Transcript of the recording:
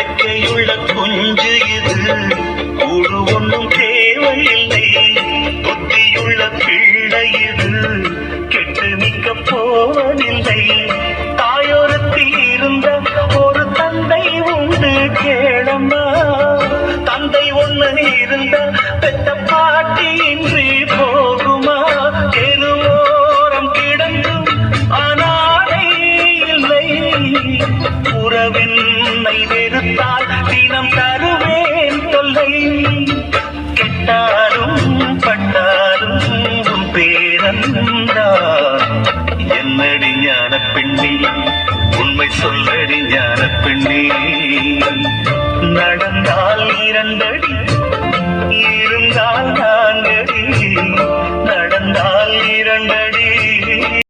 தேவையுள்ள குஞ்சு இது. கூடு ஒன்றும் தேவையில்லை. புத்தியுள்ள பிள்ளை இது. கெட்டு நிற்க போவதில்லை. தாயொருத்தி இருந்த ஒரு தந்தை உண்டு கேளம்மா. தந்தை ஒன்று இருந்த வெறுத்தால் தினம் தருவேன் தொல்லை. கெட்டாலும் பட்டாலும் உன் பேரந்தா என்னடி ஞான பெண்ணி உண்மை சொல்லடி ஞான பெண்ணி நடந்தால் இரண்டடி இருந்தால் நான்